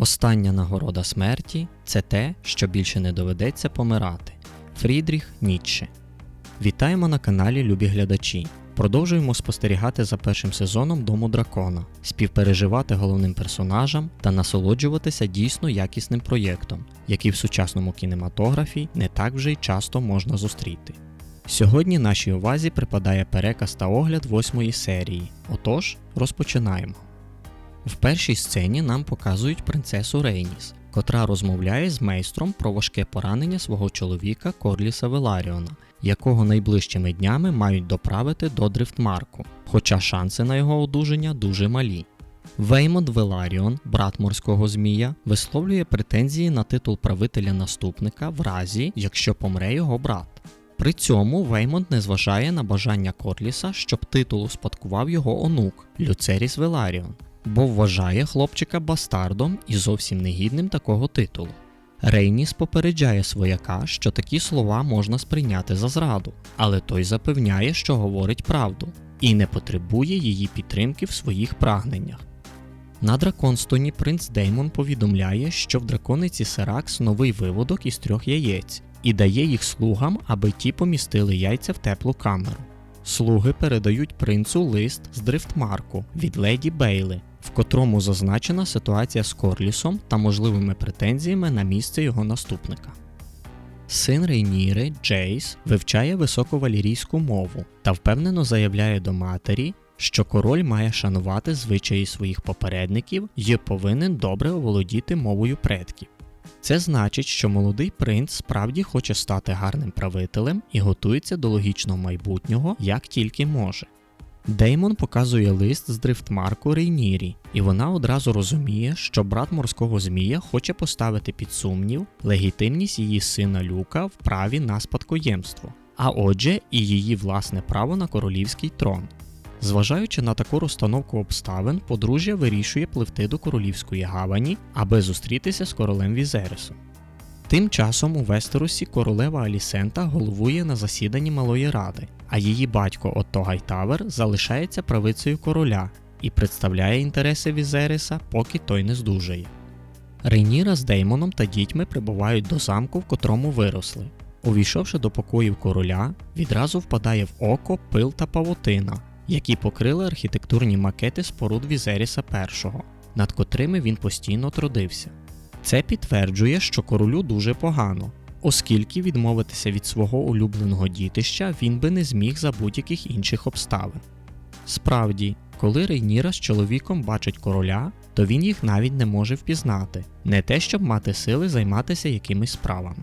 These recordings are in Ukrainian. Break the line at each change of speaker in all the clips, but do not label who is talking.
Остання нагорода смерті це те, що більше не доведеться помирати. Фрідріх Ніцше. Вітаємо на каналі Любі глядачі. Продовжуємо спостерігати за першим сезоном Дому дракона, співпереживати головним персонажам та насолоджуватися дійсно якісним проєктом, який в сучасному кінематографі не так вже й часто можна зустріти. Сьогодні нашій увазі припадає переказ та огляд восьмої серії. Отож, розпочинаємо. В першій сцені нам показують принцесу Рейніс, котра розмовляє з майстром про важке поранення свого чоловіка Корліса Веларіона, якого найближчими днями мають доправити до Дрифтмарку, хоча шанси на його одужання дуже малі. Веймонд Веларіон, брат морського змія, висловлює претензії на титул правителя наступника в разі, якщо помре його брат. При цьому Веймонд не зважає на бажання Корліса, щоб титул успадкував його онук Люцеріс Веларіон, бо вважає хлопчика бастардом і зовсім негідним такого титулу. Рейніс попереджає свояка, що такі слова можна сприйняти за зраду, але той запевняє, що говорить правду, і не потребує її підтримки в своїх прагненнях. На Драконстоні принц Деймон повідомляє, що в дракониці Серакс новий виводок із трьох яєць і дає їх слугам, аби ті помістили яйця в теплу камеру. Слуги передають принцу лист з дрифтмарку від леді Бейли, в котрому зазначена ситуація з Корлісом та можливими претензіями на місце його наступника. Син Рейніри, Джейс, вивчає високовалірійську мову та впевнено заявляє до матері, що король має шанувати звичаї своїх попередників і повинен добре оволодіти мовою предків. Це значить, що молодий принц справді хоче стати гарним правителем і готується до логічного майбутнього як тільки може. Деймон показує лист з дрифтмарку Рейнірі, і вона одразу розуміє, що брат морського змія хоче поставити під сумнів легітимність її сина Люка в праві на спадкоємство, а отже, і її власне право на королівський трон. Зважаючи на таку розстановку обставин, подружжя вирішує пливти до королівської гавані, аби зустрітися з королем Візересом. Тим часом у Вестеросі королева Алісента головує на засіданні Малої Ради, а її батько Отто Гайтавер залишається правицею короля і представляє інтереси Візереса, поки той не здужає. Рейніра з Деймоном та дітьми прибувають до замку, в котрому виросли. Увійшовши до покоїв короля, відразу впадає в око пил та павутина, які покрили архітектурні макети споруд Візеріса І, над котрими він постійно трудився. Це підтверджує, що королю дуже погано, оскільки відмовитися від свого улюбленого дітища він би не зміг за будь-яких інших обставин. Справді, коли Рейніра з чоловіком бачить короля, то він їх навіть не може впізнати, не те щоб мати сили займатися якимись справами.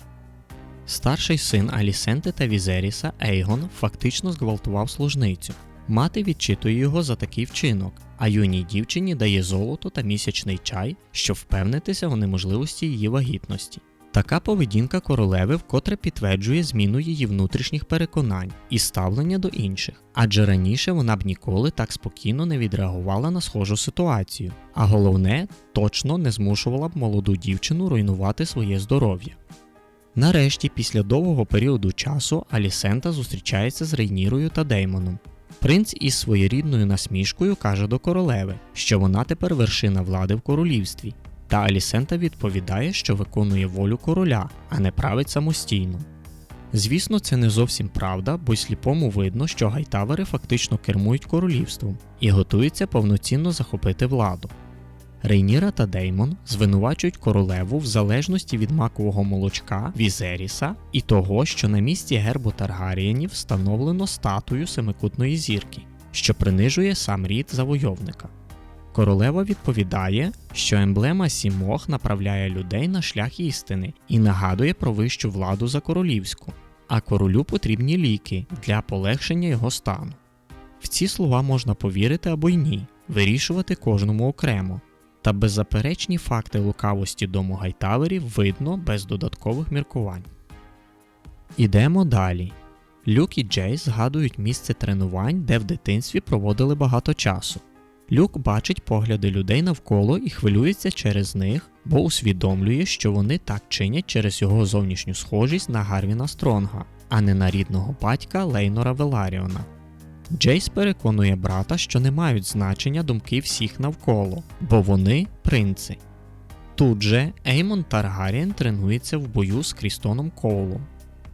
Старший син Алісенти та Візеріса Ейгон фактично зґвалтував служницю. Мати відчитує його за такий вчинок, а юній дівчині дає золото та місячний чай, щоб впевнитися у неможливості її вагітності. Така поведінка королеви вкотре підтверджує зміну її внутрішніх переконань і ставлення до інших, адже раніше вона б ніколи так спокійно не відреагувала на схожу ситуацію, а головне, точно не змушувала б молоду дівчину руйнувати своє здоров'я. Нарешті, після довгого періоду часу, Алісента зустрічається з Рейнірою та Деймоном. Принц із своєрідною насмішкою каже до королеви, що вона тепер вершина влади в королівстві, та Алісента відповідає, що виконує волю короля, а не править самостійно. Звісно, це не зовсім правда, бо й сліпому видно, що гайтавери фактично кермують королівством і готуються повноцінно захопити владу. Рейніра та Деймон звинувачують королеву в залежності від макового молочка Візеріса і того, що на місці гербу Таргарієнів встановлено статую семикутної зірки, що принижує сам рід завойовника. Королева відповідає, що емблема сімох направляє людей на шлях істини і нагадує про вищу владу за королівську, а королю потрібні ліки для полегшення його стану. В ці слова можна повірити або й ні, вирішувати кожному окремо. Та беззаперечні факти лукавості дому гайтаверів видно без додаткових міркувань. Ідемо далі. Люк і Джейс згадують місце тренувань, де в дитинстві проводили багато часу. Люк бачить погляди людей навколо і хвилюється через них, бо усвідомлює, що вони так чинять через його зовнішню схожість на Гарвіна Стронга, а не на рідного батька Лейнора Веларіона. Джейс переконує брата, що не мають значення думки всіх навколо, бо вони принци. Тут же Еймон Таргарієн тренується в бою з Крістоном Коулом.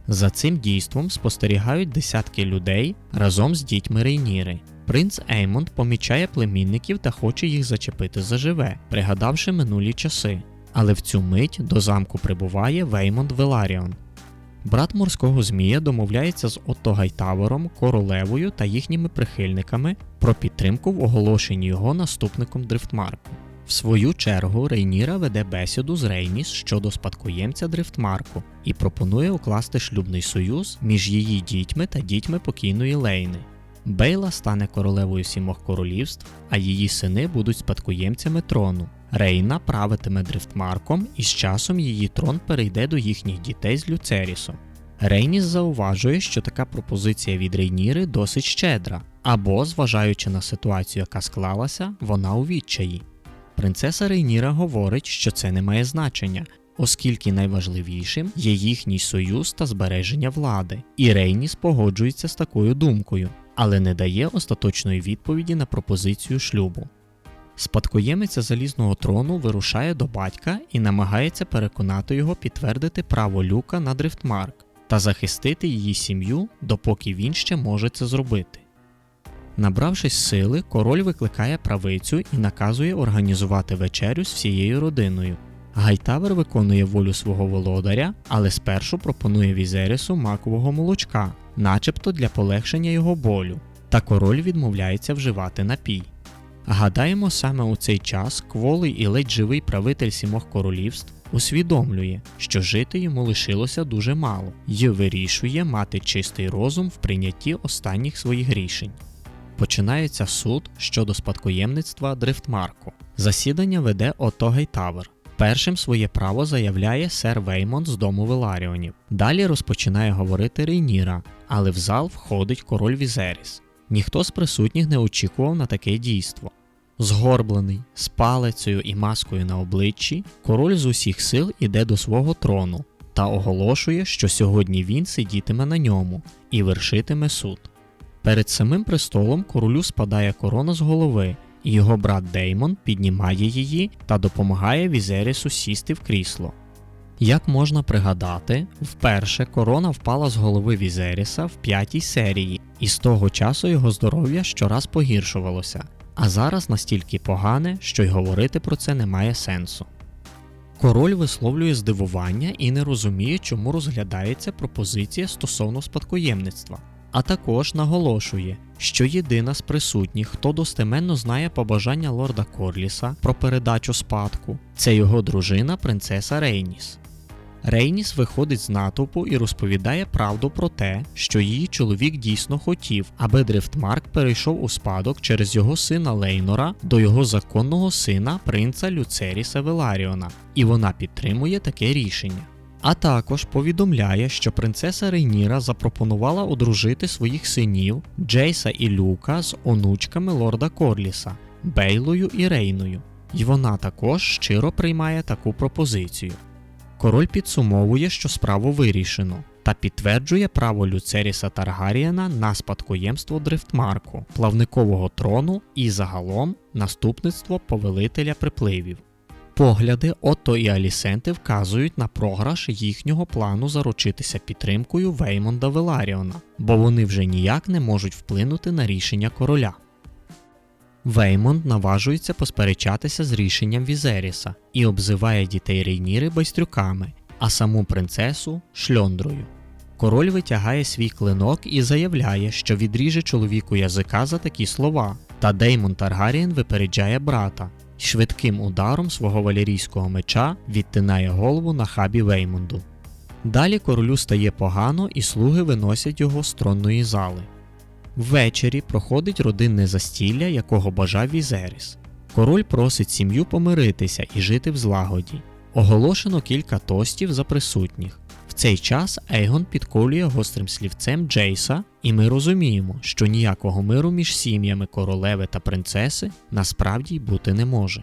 За цим дійством спостерігають десятки людей разом з дітьми Рейніри. Принц Еймонд помічає племінників та хоче їх зачепити заживе, пригадавши минулі часи. Але в цю мить до замку прибуває Веймонд Веларіон. Брат морського змія домовляється з Отто Гайтавером, королевою та їхніми прихильниками про підтримку в оголошенні його наступником Дрифтмарку. В свою чергу Рейніра веде бесіду з Рейніс щодо спадкоємця Дрифтмарку і пропонує укласти шлюбний союз між її дітьми та дітьми покійної Лейни. Бейла стане королевою сімох королівств, а її сини будуть спадкоємцями трону. Рейна правитиме Дрифтмарком, і з часом її трон перейде до їхніх дітей з Люцерісом. Рейніс зауважує, що така пропозиція від Рейніри досить щедра, або, зважаючи на ситуацію, яка склалася, вона у відчаї. Принцеса Рейніра говорить, що це не має значення, оскільки найважливішим є їхній союз та збереження влади, і Рейніс погоджується з такою думкою, але не дає остаточної відповіді на пропозицію шлюбу. Спадкоємиця залізного трону вирушає до батька і намагається переконати його підтвердити право люка на Дрифтмарк та захистити її сім'ю, допоки він ще може це зробити. Набравшись сили, король викликає правицю і наказує організувати вечерю з всією родиною. Гайтавер виконує волю свого володаря, але спершу пропонує Візерісу макового молочка, начебто для полегшення його болю, та король відмовляється вживати напій. Гадаємо, саме у цей час кволий і ледь живий правитель сімох королівств усвідомлює, що жити йому лишилося дуже мало, і вирішує мати чистий розум в прийнятті останніх своїх рішень. Починається суд щодо спадкоємництва Дрифтмарку. Засідання веде Ото Гейтавер. Першим своє право заявляє сер Веймон з дому Веларіонів. Далі розпочинає говорити Рейніра, але в зал входить король Візеріс. Ніхто з присутніх не очікував на таке дійство. Згорблений, з палицею і маскою на обличчі, король з усіх сил іде до свого трону та оголошує, що сьогодні він сидітиме на ньому і вершитиме суд. Перед самим престолом королю спадає корона з голови, його брат Деймон піднімає її та допомагає Візерісу сісти в крісло. Як можна пригадати, вперше корона впала з голови Візеріса в п'ятій серії, і з того часу його здоров'я щораз погіршувалося, а зараз настільки погане, що й говорити про це немає сенсу. Король висловлює здивування і не розуміє, чому розглядається пропозиція стосовно спадкоємництва, а також наголошує, що єдина з присутніх, хто достеменно знає побажання лорда Корліса про передачу спадку, це його дружина принцеса Рейніс. Рейніс виходить з натовпу і розповідає правду про те, що її чоловік дійсно хотів, аби Дрифтмарк перейшов у спадок через його сина Лейнора до його законного сина принца Люцеріса Веларіона, і вона підтримує таке рішення. А також повідомляє, що принцеса Рейніра запропонувала одружити своїх синів Джейса і Люка з онучками лорда Корліса, Бейлою і Рейною, і вона також щиро приймає таку пропозицію. Король підсумовує, що справу вирішено, та підтверджує право Люцеріса Таргарієна на спадкоємство Дрифтмарку, плавникового трону і загалом наступництво повелителя припливів. Погляди Отто і Алісенти вказують на програш їхнього плану заручитися підтримкою Веймонда Веларіона, бо вони вже ніяк не можуть вплинути на рішення короля. Веймонд наважується посперечатися з рішенням Візеріса і обзиває дітей Рейніри байстрюками, а саму принцесу шльондрою. Король витягає свій клинок і заявляє, що відріже чоловіку язика за такі слова, та Деймон Таргарієн випереджає брата швидким ударом свого валерійського меча відтинає голову на хабі Веймонду. Далі королю стає погано, і слуги виносять його з тронної зали. Ввечері проходить родинне застілля, якого бажав Візеріс. Король просить сім'ю помиритися і жити в злагоді. Оголошено кілька тостів за присутніх. Цей час Ейгон підколює гострим слівцем Джейса, і ми розуміємо, що ніякого миру між сім'ями королеви та принцеси насправді й бути не може.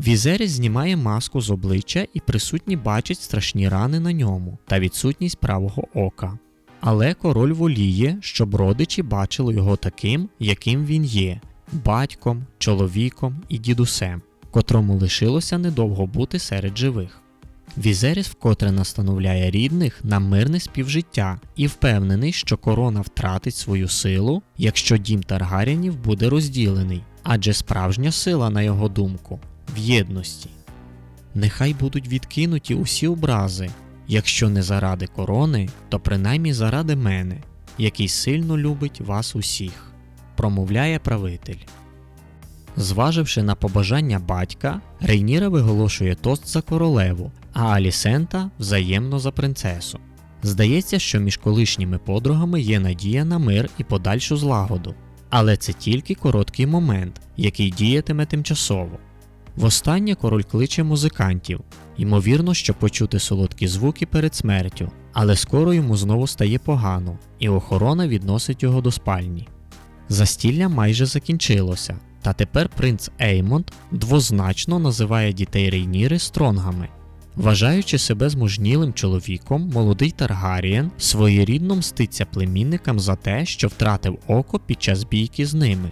Візеріс знімає маску з обличчя і присутні бачать страшні рани на ньому та відсутність правого ока. Але король воліє, щоб родичі бачили його таким, яким він є батьком, чоловіком і дідусем. котрому лишилося недовго бути серед живих. Візеріс вкотре настановляє рідних на мирне співжиття і впевнений, що корона втратить свою силу, якщо дім Таргарянів буде розділений, адже справжня сила, на його думку, в єдності. Нехай будуть відкинуті усі образи, якщо не заради корони, то принаймні заради мене, який сильно любить вас усіх, промовляє правитель. Зваживши на побажання батька, Рейніра виголошує тост за королеву, а Алісента взаємно за принцесу. Здається, що між колишніми подругами є надія на мир і подальшу злагоду, але це тільки короткий момент, який діятиме тимчасово. Востаннє король кличе музикантів, ймовірно, щоб почути солодкі звуки перед смертю, але скоро йому знову стає погано, і охорона відносить його до спальні. Застілля майже закінчилося, та тепер принц Еймонд двозначно називає дітей Рейніри стронгами. Вважаючи себе змужнілим чоловіком, молодий Таргарієн своєрідно мститься племінникам за те, що втратив око під час бійки з ними.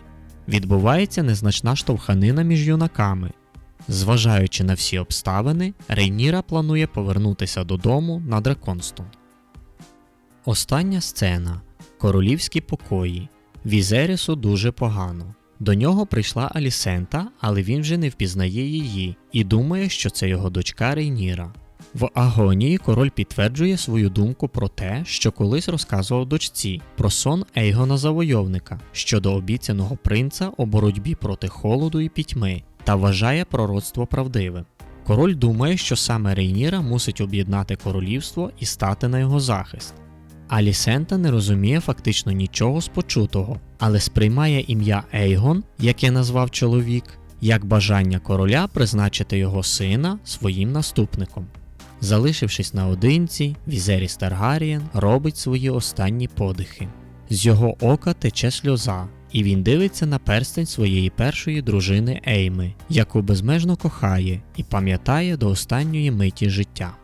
Відбувається незначна штовханина між юнаками. Зважаючи на всі обставини, Рейніра планує повернутися додому на Драконстон. Остання сцена королівські покої. Візерісу дуже погано. До нього прийшла Алісента, але він вже не впізнає її і думає, що це його дочка Рейніра. В агонії король підтверджує свою думку про те, що колись розказував дочці про сон Ейгона Завойовника щодо обіцяного принца у боротьбі проти холоду і пітьми, та вважає пророцтво правдивим. Король думає, що саме Рейніра мусить об'єднати королівство і стати на його захист. Алісента не розуміє фактично нічого з почутого, але сприймає ім'я Ейгон, яке назвав чоловік, як бажання короля призначити його сина своїм наступником. Залишившись наодинці, Візеріс Таргарієн робить свої останні подихи. З його ока тече сльоза, і він дивиться на перстень своєї першої дружини Ейми, яку безмежно кохає і пам'ятає до останньої миті життя.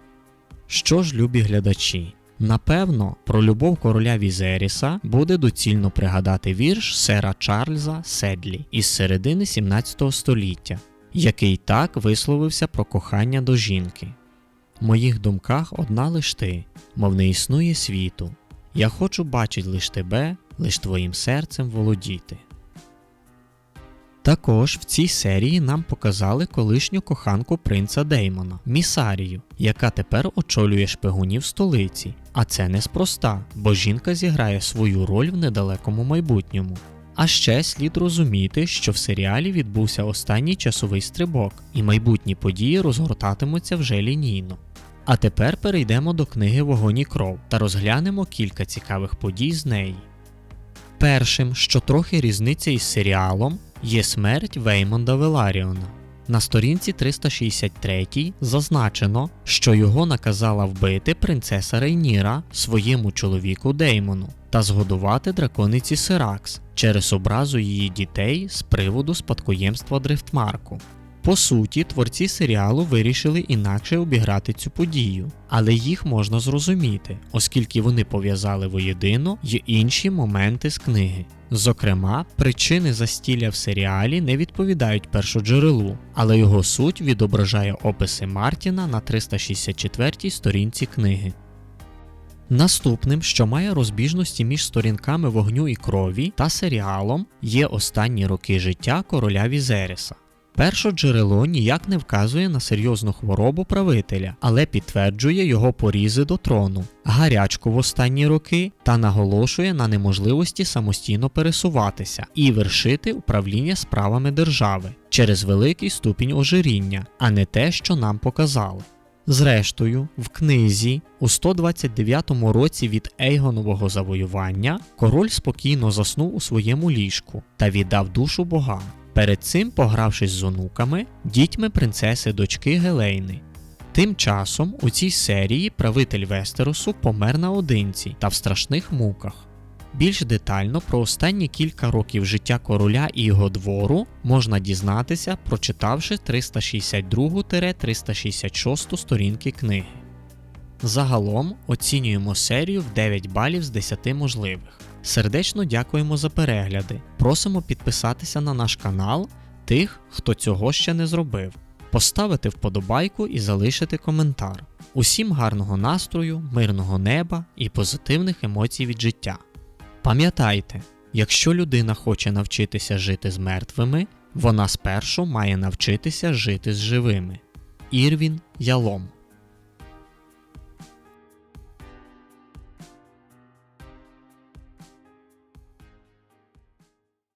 Що ж, любі глядачі, Напевно, про любов короля Візеріса буде доцільно пригадати вірш сера Чарльза Седлі із середини 17 століття, який так висловився про кохання до жінки. В моїх думках одна лиш ти, мов не існує світу. Я хочу бачить лиш тебе, лиш твоїм серцем володіти. Також в цій серії нам показали колишню коханку принца Деймона Місарію, яка тепер очолює шпигунів столиці. А це неспроста, бо жінка зіграє свою роль в недалекому майбутньому. А ще слід розуміти, що в серіалі відбувся останній часовий стрибок, і майбутні події розгортатимуться вже лінійно. А тепер перейдемо до книги Вогонь і кров та розглянемо кілька цікавих подій з неї. Першим, що трохи різниця із серіалом, є смерть Веймонда Веларіона. На сторінці 363 зазначено, що його наказала вбити принцеса Рейніра своєму чоловіку Деймону та згодувати дракониці Сиракс через образу її дітей з приводу спадкоємства Дрифтмарку. По суті, творці серіалу вирішили інакше обіграти цю подію, але їх можна зрозуміти, оскільки вони пов'язали воєдино й інші моменти з книги. Зокрема, причини застілля в серіалі не відповідають першоджерелу, але його суть відображає описи Мартіна на 364-й сторінці книги. Наступним, що має розбіжності між сторінками вогню і крові та серіалом, є останні роки життя короля Візеріса. Перше джерело ніяк не вказує на серйозну хворобу правителя, але підтверджує його порізи до трону, гарячку в останні роки та наголошує на неможливості самостійно пересуватися і вершити управління справами держави через великий ступінь ожиріння, а не те, що нам показали. Зрештою, в книзі у 129 році від Ейгонового завоювання король спокійно заснув у своєму ліжку та віддав душу богам. Перед цим погравшись з онуками, дітьми принцеси дочки Гелейни. Тим часом у цій серії правитель Вестеросу помер наодинці та в страшних муках. Більш детально про останні кілька років життя короля і його двору можна дізнатися, прочитавши 362-366 сторінки книги. Загалом оцінюємо серію в 9 балів з 10 можливих. Сердечно дякуємо за перегляди. Просимо підписатися на наш канал тих, хто цього ще не зробив, поставити вподобайку і залишити коментар. Усім гарного настрою, мирного неба і позитивних емоцій від життя. Пам'ятайте, якщо людина хоче навчитися жити з мертвими, вона спершу має навчитися жити з живими. Ірвін Ялом